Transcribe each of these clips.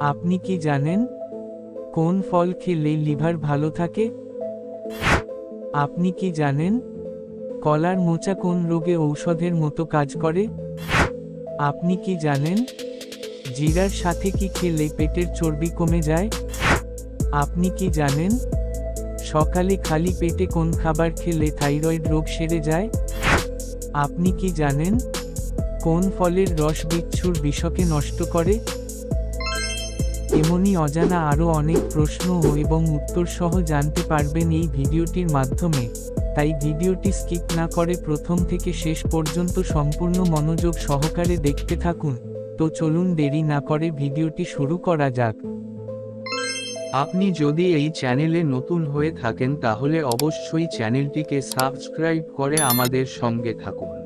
আপনি কি জানেন কোন ফল খেলে লিভার ভালো থাকে? আপনি কি জানেন কলার মোচা কোন রোগে ঔষধের মতো কাজ করে? আপনি কি জানেন জিরার সাথে কি খেলে পেটের চর্বি কমে যায়? আপনি কি জানেন সকালে খালি পেটে কোন খাবার খেলে থাইরয়েড রোগ সেরে যায়? আপনি কি জানেন কোন ফলের রস বিচ্ছুর বিষকে নষ্ট করে? এমনই অজানা আরও অনেক প্রশ্ন এবং উত্তর সহ জানতে পারবেন এই ভিডিওটির মাধ্যমে। তাই ভিডিওটি স্কিপ না করে প্রথম থেকে শেষ পর্যন্ত সম্পূর্ণ মনোযোগ সহকারে দেখতে থাকুন। তো চলুন দেরি না করে ভিডিওটি শুরু করা যাক। আপনি যদি এই চ্যানেলে নতুন হয়ে থাকেন তাহলে অবশ্যই চ্যানেলটিকে সাবস্ক্রাইব করে আমাদের সঙ্গে থাকুন।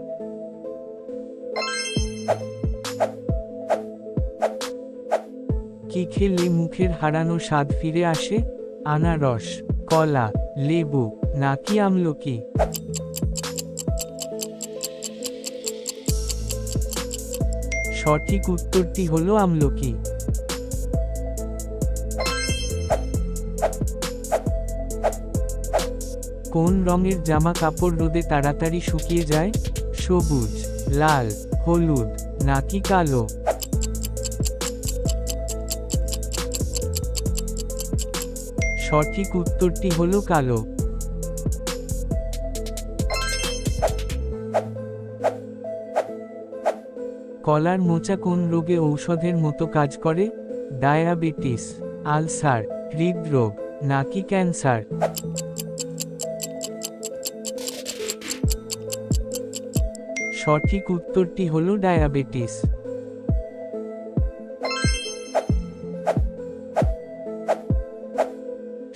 কি খেলে মুখের হারানো স্বাদ ফিরে আসে? আনারস, কলা, লেবু, নাকি আমলকি? সঠিক উত্তরটি হল আমলকি। কোন রঙের জামা কাপড় রোদে তাড়াতাড়ি শুকিয়ে যায়? সবুজ, লাল, হলুদ, নাকি কালো? সঠিক উত্তরটি হলো কালো। কলার মোচা কোন রোগে ঔষধের মতো কাজ করে? ডায়াবেটিস, আলসার, হৃদরোগ, নাকি ক্যান্সার? সঠিক উত্তরটি হল ডায়াবেটিস।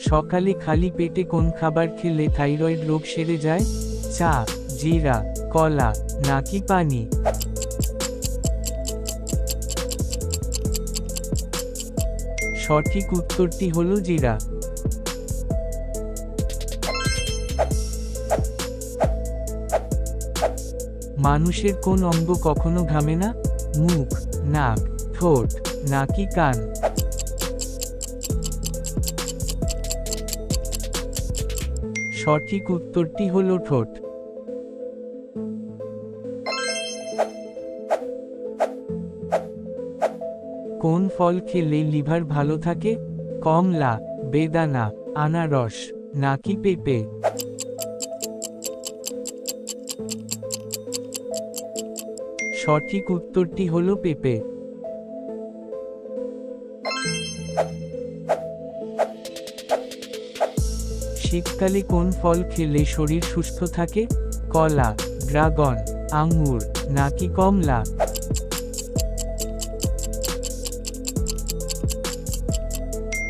সকালে খালি পেটে কোন খাবার খেলে থাইরয়েড রোগ সেরে যায়? চা, জিরা, কলা, নাকি পানি? সঠিক উত্তরটি হল জিরা। মানুষের কোন অঙ্গ কখনো ঘামে না? মুখ, নাক, ঠোঁট, নাকি কান? সঠিক উত্তরটি হল ঠোঁট। কোন ফল খেলে লিভার ভালো থাকে? কমলা, বেদানা, আনারস, নাকি পেঁপে? সঠিক উত্তরটি হলো পেঁপে। শীতকালে কোন ফল খেলে শরীর সুস্থ থাকে? কলা, ড্রাগন, আঙ্গুর, নাকি কমলা?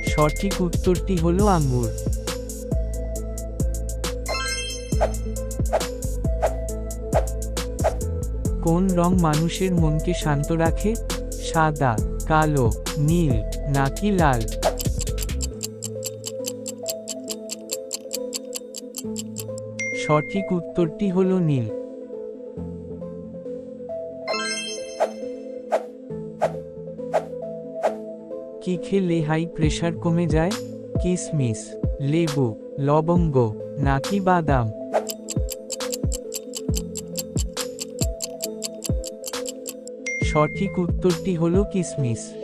সঠিক উত্তরটি হলো আঙ্গুর। কোন রং মানুষের মনকে শান্ত রাখে? সাদা, কালো, নীল, নাকি লাল? সঠিক উত্তরটি হল নীল। কি খেলে হাই প্রেশার কমে যায়? কিসমিস, লেবু, লবঙ্গ, নাকি বাদাম? সঠিক উত্তরটি হলো কিসমিস।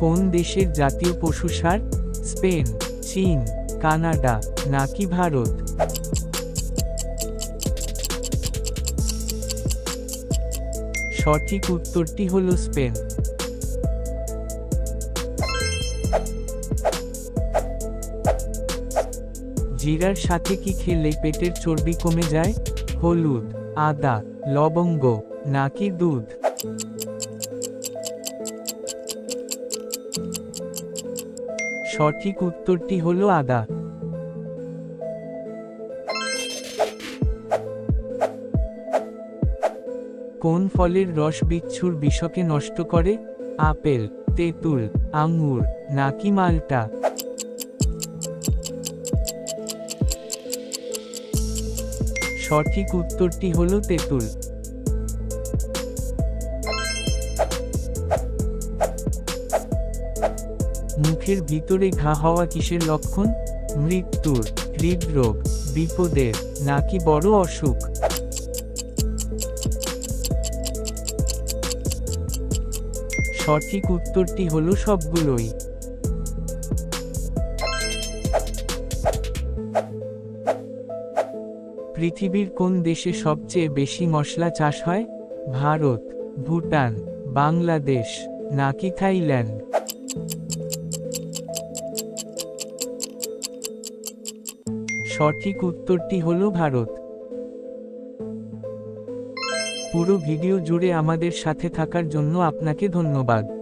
কোন দেশের জাতীয় পশু সার? স্পেন, চীন, কানাডা, নাকি ভারত? সঠিক উত্তরটি হল স্পেন। জিরার সাথে কি খেলে পেটের চর্বি কমে যায়? হলুদ, আদা, লবঙ্গ, নাকি দুধ? সঠিক উত্তরটি হলো আদা। কোন ফলের রস বিচ্ছুর বিষকে নষ্ট করে? আপেল, তেঁতুল, আঙুর, নাকি মালটা? সঠিক উত্তরটি হলো তেঁতুল। মুখের ভিতরে ঘা হওয়া কিসের লক্ষণ? মৃত্যুর, হৃদরোগ, বিপদের, নাকি বড় অসুখ? সঠিক উত্তরটি হলো সবগুলোই। পৃথিবীর কোন দেশে সবচেয়ে বেশি মশলা চাষ হয়? ভারত, ভুটান, বাংলাদেশ, নাকি থাইল্যান্ড? সঠিক উত্তরটি হলো ভারত। পুরো ভিডিও জুড়ে আমাদের সাথে থাকার জন্য আপনাকে ধন্যবাদ।